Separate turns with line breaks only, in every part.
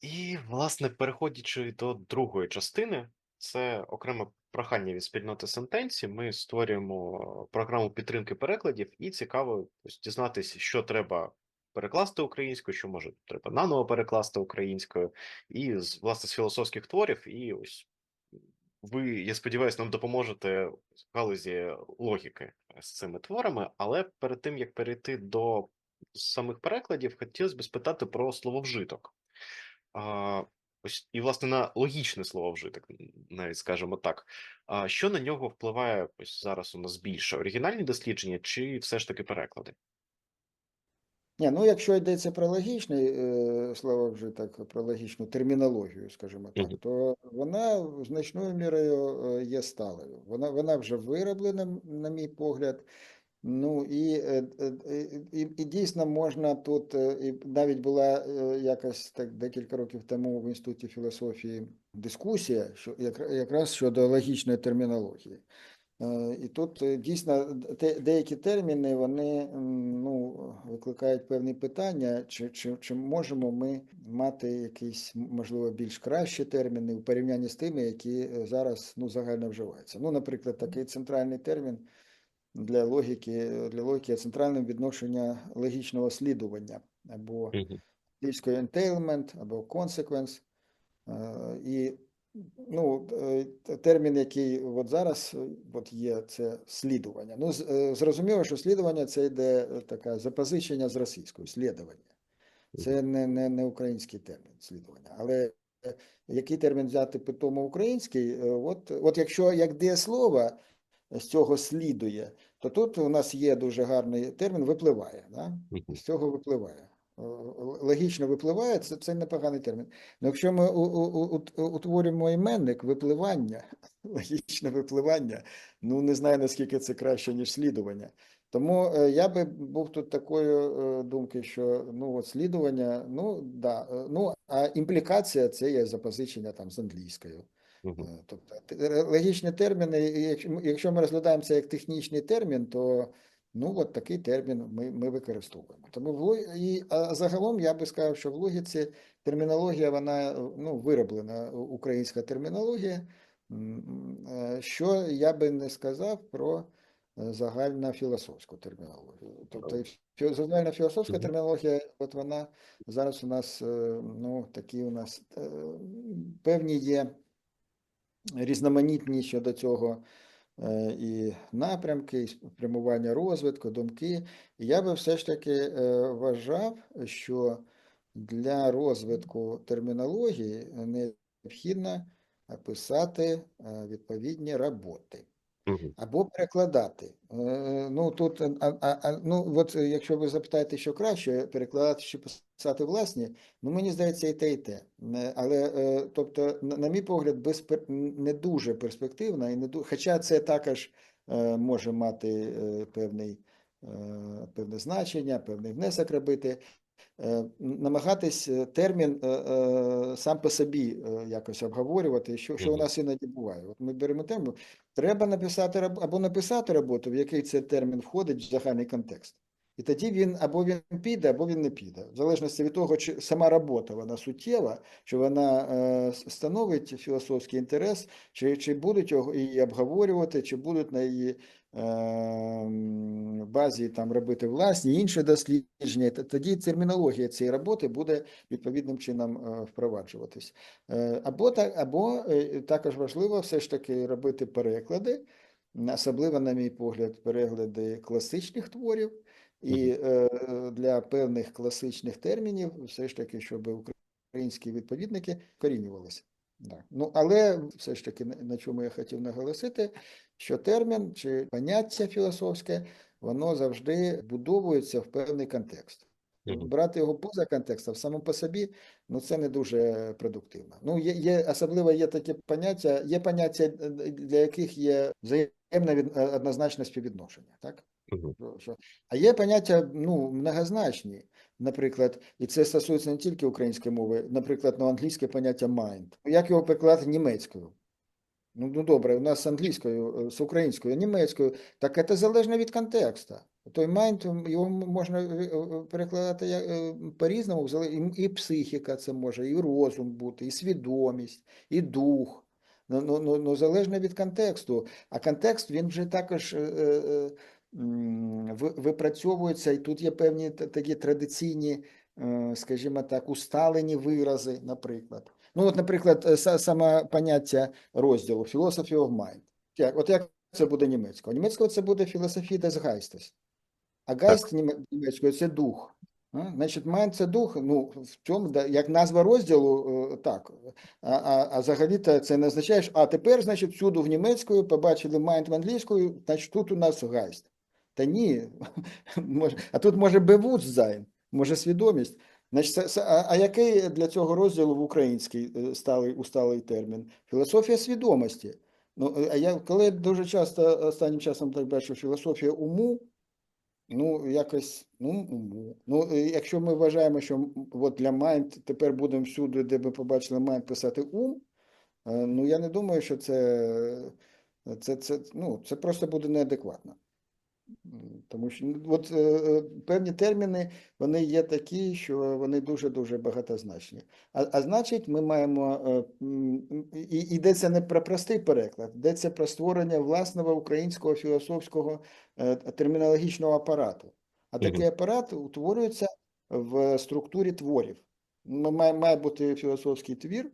І, власне, переходячи до другої частини, це окреме прохання від спільноти сентенцій. Ми створюємо програму підтримки перекладів, і цікаво дізнатися, що треба перекласти українською, що може треба наново перекласти українською, і власне з філософських творів. І ось ви, я сподіваюся, нам допоможете в галузі логіки з цими творами. Але перед тим як перейти до самих перекладів, хотілося б спитати про слововжиток. А, ось і, власне, на логічне слововжиток, н- навіть скажемо так. А що на нього впливає ось зараз у нас більше? Оригінальні дослідження чи все ж таки переклади?
Ні, ну якщо йдеться про логічний е, слововжиток, про логічну термінологію, скажімо так,
Мгм.
то вона значною мірою е, є сталою. Вона, вона вже вироблена, на мій погляд. Ну і, е, е, е, і, і дійсно можна тут, і навіть була якось так декілька років тому в Інституті філософії дискусія, що якраз щодо логічної термінології. І тут дійсно те- деякі терміни вони ну, викликають певні питання, чи, чи, чи можемо ми мати якісь, можливо, більш кращі терміни у порівнянні з тими, які зараз ну, загально вживаються. Ну, наприклад, такий центральний термін для логіки, для логіки центральним відношення логічного слідування або
Мгм.
entailment, або consequence. Е, І ну, е, термін, який от зараз е, от є, це слідування. Ну, зрозуміло, що слідування це йде таке запозичення з російської, слідування. Це не, не, не український термін слідування. Але який термін взяти питомо український? От, от якщо як дієслово з цього слідує, то тут у нас є дуже гарний термін випливає. Да? З цього випливає. Логічно випливає, це, це непоганий термін. Ну, якщо ми у- у- у- утворюємо іменник випливання, логічне випливання, ну не знаю наскільки це краще, ніж слідування. Тому е, я би був тут такої е, думки, що ну от слідування, ну да, е, ну а імплікація це є запозичення там з англійською. Е, Тобто логічні терміни, якщо ми- розглядаємо це як технічний термін, то ну от такий термін ми, ми використовуємо. Тому в і а загалом я би сказав, що в логіці термінологія вона е, ну вироблена українська термінологія. Е, Що я би не сказав про е, загальнофілософську термінологію. Тобто і фі- загальнофілософська термінологія, от вона зараз у нас, е, ну такі у нас е, певні є різноманітні щодо цього е, і напрямки, і спрямування розвитку, думки. І я би все ж таки е, вважав, що для розвитку термінології необхідно писати е, відповідні роботи. Або перекладати. Е, Ну тут а, а, а, ну от е, якщо ви запитаєте, що краще перекладати чи писати власні, ну мені здається, і те, і те. Е, Але е, тобто, на, мій погляд, без не дуже перспективна і не ду... хоча це також е, може мати е, певний, е, певне значення, певний внесок робити. Е, Намагатись е, термін е, сам по собі якось обговорювати, що, що у нас іноді буває. От ми беремо тему, Треба написати або написати роботу, в який цей термін входить в загальний контекст. І тоді він або він піде, або він не піде. В залежності від того, чи сама робота вона суттєва, чи вона е, становить філософський інтерес, чи, чи будуть його її обговорювати, чи будуть на її е, базі там робити власні інші дослідження. Тоді термінологія цієї роботи буде відповідним чином е, впроваджуватись. Е, Або так, або е, також важливо все ж таки робити переклади, особливо, на мій погляд, переклади класичних творів, і для певних класичних термінів, все ж таки, щоб українські відповідники корінювалися. Да. Ну, але все ж таки, на чому я хотів наголосити, що термін чи поняття філософське, воно завжди будовується в певний контекст. Брати його поза контекстом само по собі, ну це не дуже продуктивно. Ну, є, є особливо є такі поняття, є поняття, е, для яких є взаємне від, е, однозначне співвідношення, так? Що- А є поняття ну, многозначні, наприклад, і це стосується не тільки української мови, наприклад, ну, англійське поняття mind. Як його перекладати німецькою? Ну, ну добре, у нас з англійською, е, з українською, німецькою, так це залежно від контексту. той майнд його можна е, е, перекладати по-різному, і, психіка це може, і розум бути, і свідомість, і дух. Ну, ну, ну, ну, залежно від контексту. А контекст він вже також випрацьовується, і тут є певні такі традиційні, скажімо так, усталені вирази, наприклад. Ну, от, наприклад, е, саме поняття розділу Philosophy of Mind. Як, от як це буде німецькою? Німецькою це буде Philosophie des Geistes. А німе- німецькою це дух. А, Значить, mind – це дух, ну, в цьому, як назва розділу, е, так. А, а, а взагалі-то це не означає, що, а тепер, значить, всюди в німецькою побачили mind в англійською, значить, тут у нас Geist. Та ні, а тут може Bewusstsein, може свідомість. Значить, а, а який для цього розділу в український е, сталий, усталий термін? Філософія свідомості. Ну, е, а я коли дуже часто останнім часом так бачу філософія уму, ну, якось, ну, уму. Ну, якщо ми вважаємо, що от для Mind тепер будемо всюди, де ми побачили Mind, писати ум, е, ну, я не думаю, що це, це, це, ну, це просто буде неадекватно. Тому що ну, от, е, е, певні терміни вони є такі, що вони дуже-дуже багатозначні. А, а значить, ми маємо е, і йдеться не про простий переклад, йдеться про створення власного українського філософського е, термінологічного апарату. А такий апарат утворюється в структурі творів. Має, має бути філософський твір,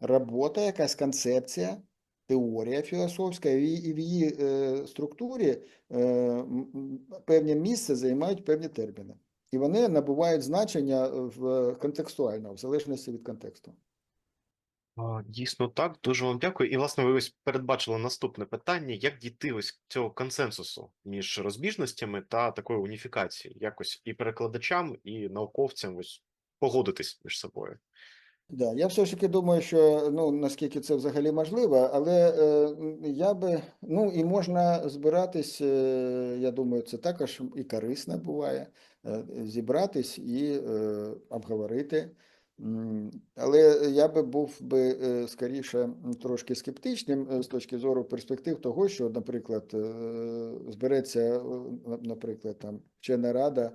робота, якась концепція, теорія філософська, і в її, е, структурі е, певне місце займають певні терміни. І вони набувають значення в контекстуально, в залежності від контексту.
Дійсно так, дуже вам дякую. І, власне, ви ось передбачили наступне питання: як дійти ось цього консенсусу між розбіжностями та такою уніфікацією, якось і перекладачам, і науковцям ось погодитись між собою.
Да, я все ж таки думаю, що ну наскільки це взагалі можливо, але е, я би ну і можна збиратись. Е, я думаю, це також і корисно буває е, зібратись і е, обговорити. Але я би був би е, скоріше трошки скептичним е, з точки зору перспектив того, що, наприклад, е, збереться, наприклад, там вчена рада.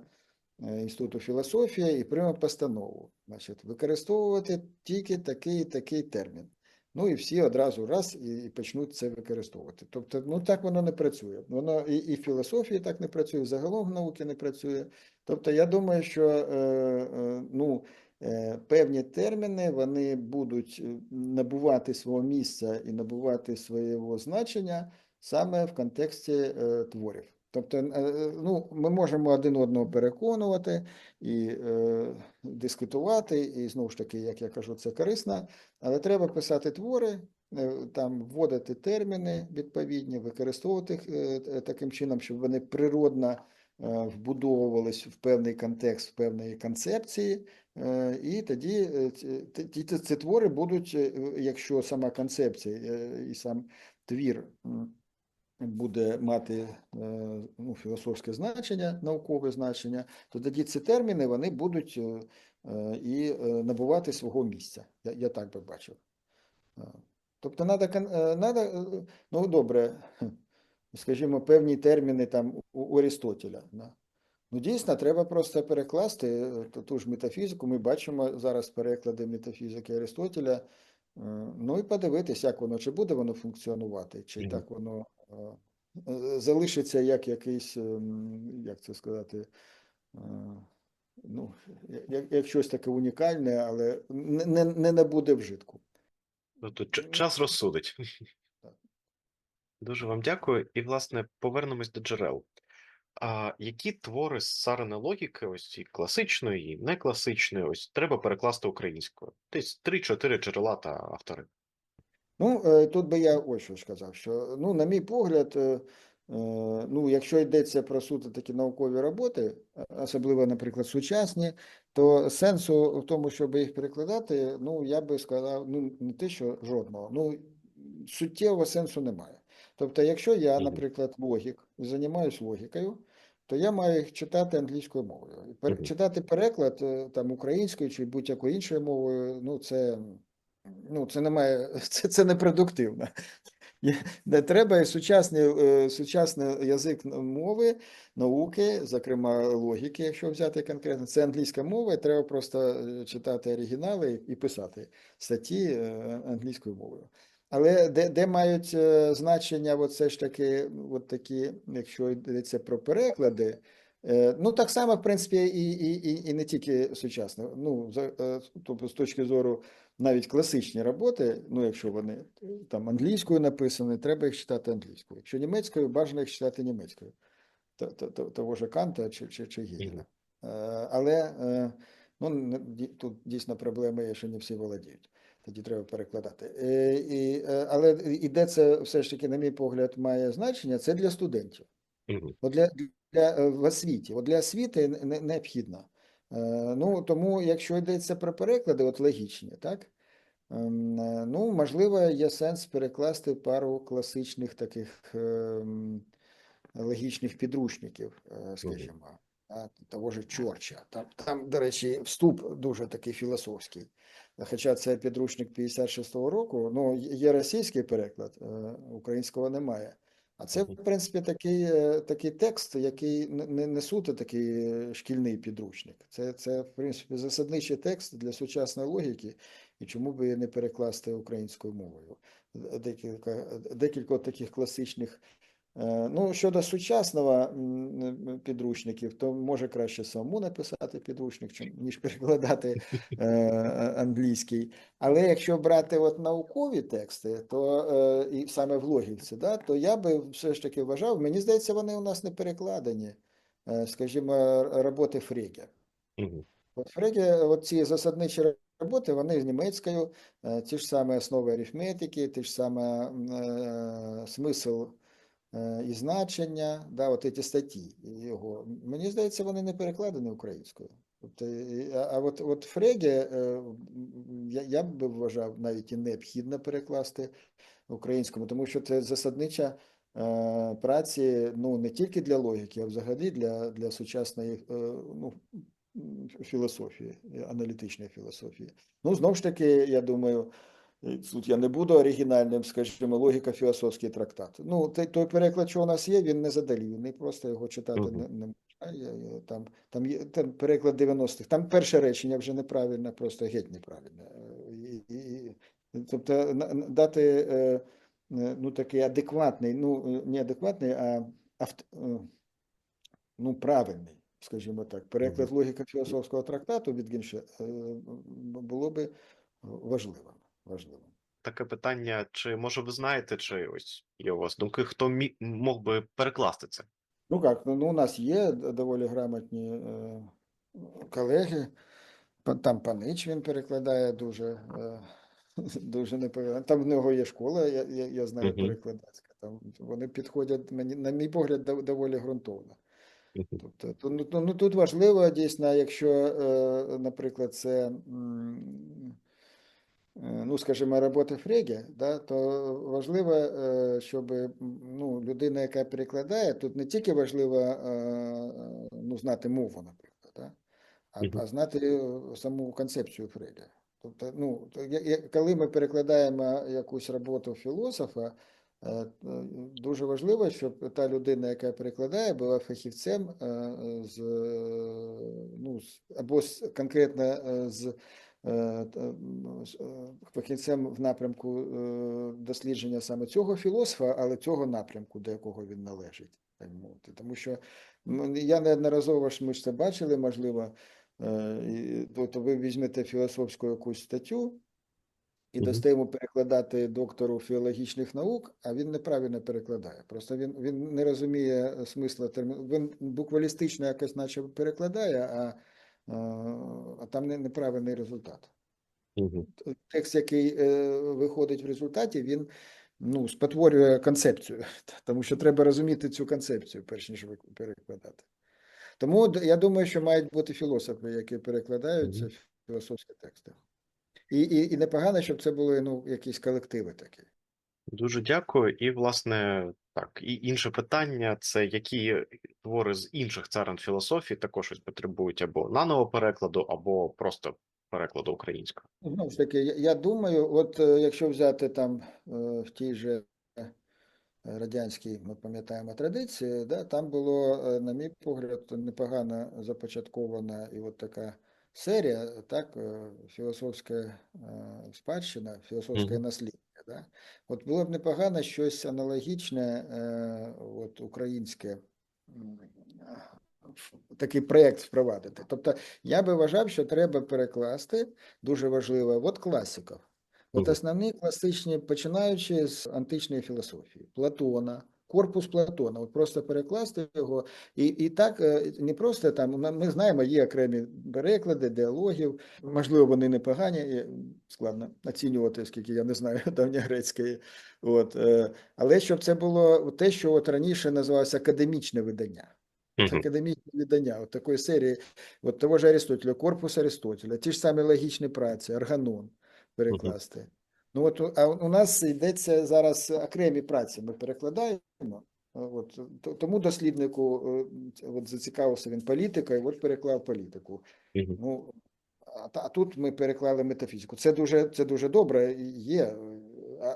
Е, Інституту філософії і прийме постанову. Значить, використовувати тільки такий і такий термін. Ну і всі одразу раз і, і почнуть це використовувати. Тобто, ну так воно не працює. Воно і, і в філософії так не працює, загалом в науки не працює. Тобто, я думаю, що е, е, ну, е, певні терміни вони будуть е, набувати свого місця і набувати свого значення саме в контексті е, творів. Тобто, е, е, ну, ми можемо один одного переконувати і е, дискутувати, і знову ж таки, як я кажу, це корисно, але треба писати твори, е, там вводити терміни відповідні, використовувати їх таким чином, щоб вони природно вбудовувались в певний контекст, в певної концепції, і тоді ті- ці твори будуть, якщо сама концепція і сам твір. Буде мати е, ну, філософське значення, наукове значення, то тоді ці терміни вони будуть е, е, і набувати свого місця. Я, я так би бачив. Тобто, надо, надо, е, ну добре, скажімо, певні терміни там у, у Арістотеля. Да. Ну, дійсно, треба просто перекласти ту- ж метафізику. Ми бачимо зараз переклади метафізики Аристотеля. Ну і подивитись, як воно, чи буде воно функціонувати, чи
Мгм.
так воно залишиться як якийсь, ем, як це сказати, е, ну, як, як щось таке унікальне, але не, не, не набуде вжитку.
Тобто час розсудить.
Так.
Дуже вам дякую. І, власне, повернемось до джерел. А які твори з царини логіки, ось і класичної, і некласичної, ось треба перекласти українською? Десь 3-4 джерела та автори.
Ну, е, тут би я ось що сказав, що, ну, на мій погляд, е, е, ну, якщо йдеться про суто такі наукові роботи, особливо, наприклад, сучасні, то сенсу в тому, щоб їх перекладати, ну, я би сказав, ну, не те, що жодного, ну, суттєвого сенсу немає. Тобто, якщо я, наприклад, логік, займаюся логікою, то я маю їх читати англійською мовою. Читати переклад там українською чи будь-якою іншою мовою, ну, це, ну, це немає, це, це непродуктивно. Є- де треба сучасний, е, сучасний язик мови, науки, зокрема логіки, якщо взяти конкретно, це англійська мова, і треба просто е, читати оригінали і писати статті е, англійською мовою. Але де, де мають значення, от все ж таки, от такі, якщо йдеться про переклади, ну так само, в принципі, і, і, і, і не тільки сучасно. Ну, тобто з точки зору навіть класичні роботи, ну якщо вони е, там англійською написані, треба їх читати англійською. Якщо німецькою, бажано їх читати німецькою. То- то- то- Того ж Канта чи, чи, чи Гегеля. Е, Але е, ну, тут дійсно проблема є, що не всі володіють. Тоді треба перекладати. І, але і де це все ж таки, на мій погляд, має значення, це для студентів. От для, для в освіті, от для освіти не- не- необхідно. Е, Ну, тому, якщо йдеться про переклади, от логічні, так? Ем, е, Ну, можливо, є сенс перекласти пару класичних таких ем, логічних підручників, е, скажімо, того ж Чорча. Там, там, до речі, вступ дуже такий філософський. Хоча це підручник 56-го року, ну, є російський переклад, українського немає. А це, в принципі, такий, е, такий текст, який не, не, суто такий е, шкільний підручник. Це, це, в принципі, засадничий текст для сучасної логіки, і чому би не перекласти українською мовою. Декілька, декілька таких класичних. Е, Ну, щодо сучасного м, підручників, то може краще самому написати підручник, ніж перекладати е, англійський. Але якщо брати от наукові тексти, то е, і саме в логіці, да, то я би все ж таки вважав, мені здається, вони у нас не перекладені, е, скажімо, роботи Фрege.
Мгм.
От Фрege, от ці засадничі роботи, вони з німецькою, е, ті ж самі основи арифметики, ті ж саме е, смисл е, і значення, да, от ці статті його. Мені здається, вони не перекладені українською. Тобто, а, от, от Фреге, е, я, я б вважав навіть і необхідно перекласти українському, тому що це засаднича е, праці ну, не тільки для логіки, а взагалі для, для сучасної е, ну, філософії, е, аналітичної філософії. Ну, знову ж таки, я думаю, Тут я не буду оригінальним, скажімо, логіка філософський трактат. Ну, той, той переклад, що у нас є, він не задалівний, просто його читати
Мгм.
не, не можна. Там, там є там переклад 90-х. Там перше речення вже неправильне, просто геть неправильне. Е, І, і, тобто дати е, е, ну, такий адекватний, ну, е, не адекватний, а авт, е, ну, правильний, скажімо так, переклад логіка філософського трактату від Гінше е, було би важливим. Важливим.
Таке питання, чи може ви знаєте, чи ось є у вас думки, хто міг мог би перекласти це?
Ну як, ну, ну, у нас є доволі грамотні е, колеги. Там Панич він перекладає дуже, е, дуже непогано. Там в нього є школа, я, я, я знаю,
Мгм.
перекладацька. Там вони підходять, мені, на мій погляд, доволі ґрунтовно.
Мгм.
Тобто, ну, ну, тут важливо дійсно, якщо, е, наприклад, це, ну, скажімо, робота Фреге, да, то важливо, е, щоб ну, людина, яка перекладає, тут не тільки важливо е, е, ну, знати мову, наприклад, да, а, а знати е, саму концепцію Фреге. Тобто, ну, коли ми перекладаємо якусь роботу філософа, Е, е, Дуже важливо, щоб та людина, яка перекладає, була фахівцем е, е, з, е, ну, або конкретно е, з, е, е, фахівцем в напрямку е, дослідження саме цього філософа, але цього напрямку, до якого він належить. так мовити. Тому що я неодноразово ж ми ж це бачили, можливо, е, то, ви візьмете філософську якусь статтю. І дасте йому перекладати доктору філологічних наук, а він неправильно перекладає. Просто він, він не розуміє е, смисла терміну. Він буквалістично якось наче перекладає, а, е, а там не, неправильний результат.
Мгм.
Текст, який е, виходить в результаті, він ну, спотворює концепцію, тому що треба розуміти цю концепцію, перш ніж перекладати. Тому я думаю, що мають бути філософи, які перекладають ці філософські тексти. І, і, і непогано, щоб це були ну, якісь колективи такі.
Дуже дякую. І, власне, так, і інше питання: це які твори з інших царин філософії також ось потребують або наново перекладу, або просто перекладу українською.
Знову ж таки, я, думаю, от е, якщо взяти там е, в тій же радянській, ми пам'ятаємо традиції, да, там було, е, на мій погляд, непогано започаткована і от така серія, так, е, філософська е, спадщина, філософське
Мгм.
насліддя. Да? От було б непогано щось аналогічне, е, от українське, такий проєкт впровадити. Тобто я би вважав, що треба перекласти, дуже важливо, от класиків. От основні класичні, починаючи з античної філософії, Платона, корпус Платона, от просто перекласти його, і, і так е, не просто там, ми знаємо, є окремі переклади, діалогів, можливо, вони непогані, складно оцінювати, оскільки я не знаю давньогрецької. От, е, але щоб це було те, що от раніше називалося академічне видання. Це академічне видання от такої серії, от того ж Аристотеля, корпус Аристотеля, ті ж самі логічні праці, Арганон перекласти. Ну от а у нас йдеться зараз окремі праці, ми перекладаємо. От, тому досліднику е, от зацікавився він політикою, от переклав політику.
Мгм.
Ну, а, тут ми переклали метафізику. Це дуже, це дуже добре, є.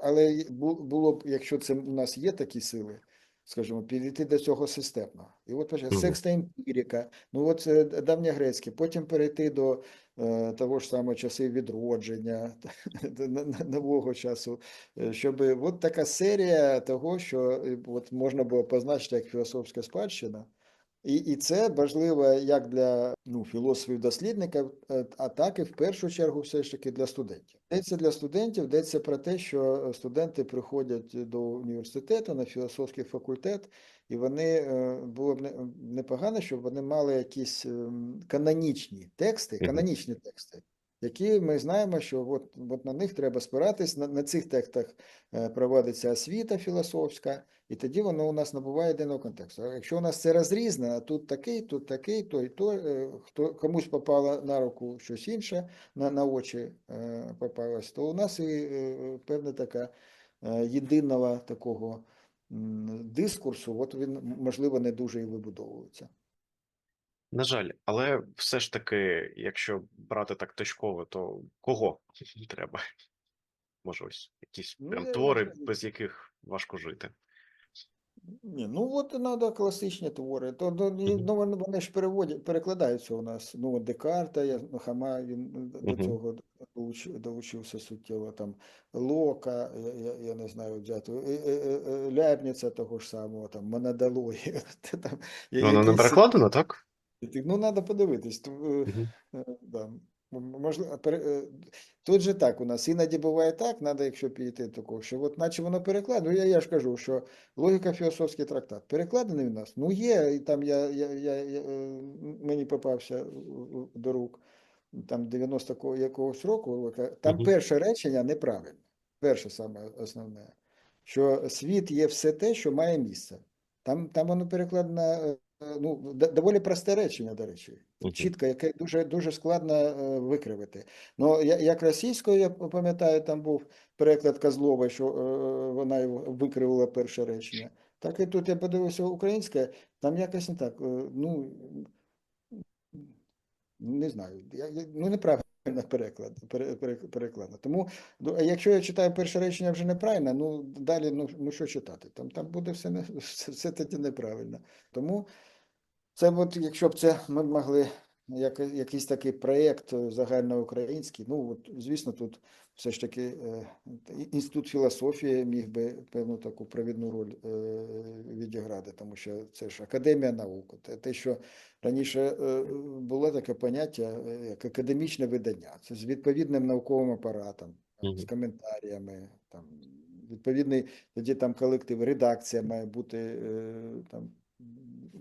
Але було б, якщо це у нас є такі сили, скажімо, підійти до цього системно. І от
Мгм.
секста емпірика, ну от це давньогрецьке, потім перейти до е, того ж самого часи відродження, нового часу, е, щоб от така серія того, що е, от можна було позначити як філософська спадщина. І, і це важливо як для ну, філософів-дослідників, е, а так і в першу чергу все ж таки для студентів. Йдеться для студентів, йдеться про те, що студенти приходять до університету на філософський факультет, і вони е, було б непогано, щоб вони мали якісь ем, канонічні тексти, канонічні тексти. Які ми знаємо, що от, от на них треба спиратись, на, на цих текстах е, проводиться освіта філософська, і тоді воно у нас набуває єдиного контексту. Якщо у нас це розрізне, а тут такий, тут такий, то і е, хто комусь попало на руку щось інше, на, на очі е, попалось, то у нас і певна така єдиного такого дискурсу, от він, можливо, не дуже і вибудовується.
На жаль, але все ж таки, якщо брати так точково, то кого треба? Може, ось якісь
Ну,
прям
я
твори,
кажу.
без яких важко жити.
Ні, ну от треба класичні твори. То, то, ну, вони, ж переводять, перекладаються у нас. Ну, Декарта, я, ну, Хама, він до цього долуч- долучився суттєво. Там Лока, я, я, я не знаю, взяти, е, е, е, е, Ляпніца того ж самого, там, Монадологія.
Воно не перекладено, так?
Ну, треба подивитись. То, Да. Можливо, тут же так у нас іноді буває так, треба, якщо піти такого, що от наче воно перекладено. Ну, я, я ж кажу, що логіка філософський трактат перекладений в нас. Ну є, і там я, я, я, я е, мені попався до рук там 90 ко- якогось року, там
Мгм.
перше речення неправильне. Перше саме основне, що світ є все те, що має місце. Там, там воно перекладено, е, ну, доволі просте речення, до речі
Мгм.
чітко, яке дуже дуже складно е, викривити. Ну я- як російською, я пам'ятаю, там був переклад Козлова, що е, вона викривила перше речення. Так і тут я подивився українське, там якось не так. е, Ну не знаю, ну неправильно переклад, пере, пере, перекладно. Тому ну, а якщо я читаю перше речення вже неправильно, ну далі ну, ну що читати? Там, там буде все, все, все тоді неправильно. Тому це от, якщо б це ми б могли як, якийсь такий проєкт загальноукраїнський, ну от, звісно, тут все ж таки е, інститут філософії міг би певну таку провідну роль е, відіграти, тому що це ж академія наук. Те, те, що раніше е, було таке поняття е, як академічне видання, це з відповідним науковим апаратом,
Мгм.
з коментарями, там відповідний тоді там колектив, редакція має бути е, там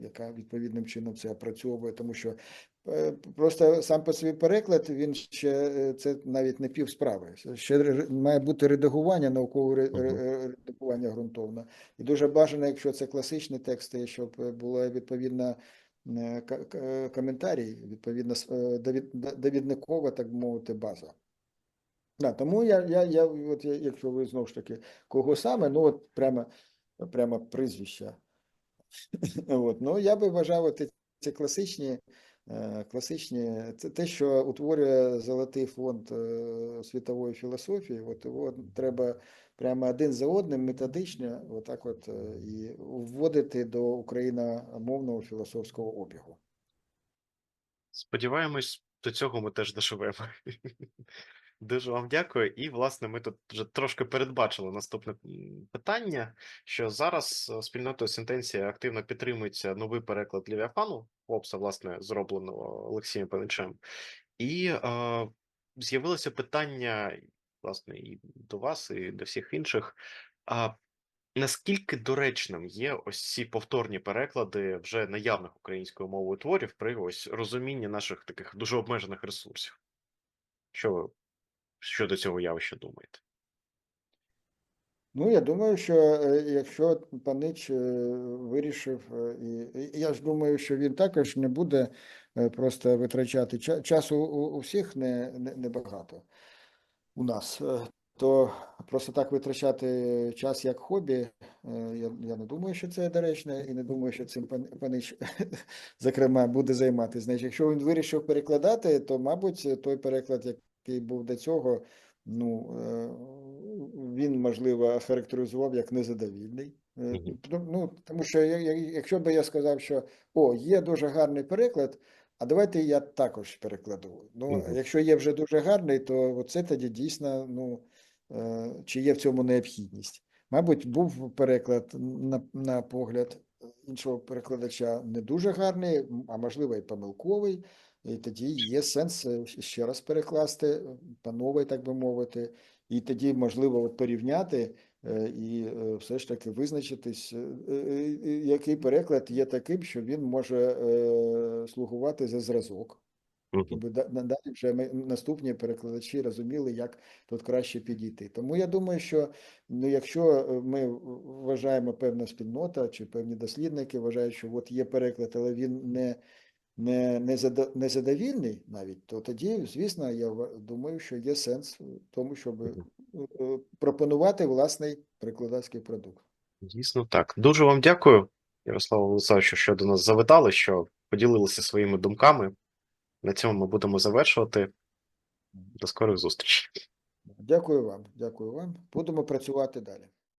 яка відповідним чином це опрацьовує, тому що е, просто сам по собі переклад, він ще е, це навіть не пів справи. Ще має бути редагування, наукове редагування ґрунтовне. І дуже бажано, якщо це класичні тексти, щоб була відповідна е, коментарій, довід- до- довідникова, так би мовити, база. Да, тому я, я, я, от я, якщо ви знову ж таки кого саме, ну от прямо, прямо прізвища. От, ну, я би вважав от ці класичні е, класичні, це те, що утворює золотий фонд е, світової філософії. От його треба прямо один за одним методично, отак от і вводити до україномовного філософського обігу.
Сподіваємось, до цього ми теж доживемо. Дуже вам дякую. І, власне, ми тут вже трошки передбачили наступне питання, що зараз е, спільнотою сентенція активно підтримується новий переклад Левіафану, Хопса, власне, зробленого Олексієм Паничем. І е, з'явилося питання, власне, і до вас, і до всіх інших. А наскільки доречним є ось ці повторні переклади вже наявних українською мовою творів при ось розумінні наших таких дуже обмежених ресурсів? Що ви щодо цього явища думаєте?
Ну, я думаю, що е, якщо панич е, вирішив, е, і я ж думаю, що він також не буде просто витрачати ча- часу у, всіх не, не, небагато у нас, то просто так витрачати час як хобі, я, я не думаю, що це доречно, і не думаю, що цим панич, зокрема, буде займатися. Значить, якщо він вирішив перекладати, то, мабуть, той переклад, який був до цього, ну, е, він, можливо, характеризував як незадовільний. Е, ну, тому що якщо би я сказав, що о, є дуже гарний переклад, а давайте я також перекладу. Ну, якщо є вже дуже гарний, то це тоді дійсно, ну, е, чи є в цьому необхідність. Мабуть, був переклад на, на погляд іншого перекладача не дуже гарний, а можливо і помилковий. І тоді є сенс е, ще раз перекласти е, по новій, так би мовити, і тоді можливо от порівняти е, і все ж таки визначитись, який переклад є таким, що він може слугувати за зразок. Щоб да- надалі вже ми, наступні перекладачі розуміли, як тут краще підійти. Тому я думаю, що ну, якщо ми вважаємо певна спільнота чи певні дослідники вважають, що от є переклад, але він не, не, не, задовільний навіть, то тоді, звісно, я думаю, що є сенс в тому, щоб е, пропонувати власний перекладацький продукт.
Дійсно так. Дуже вам дякую, Ярославу Владиславовичу, що до нас завітали, що поділилися своїми думками. На цьому ми будемо завершувати. До скорих зустрічей.
Дякую вам, дякую вам. Будемо працювати далі.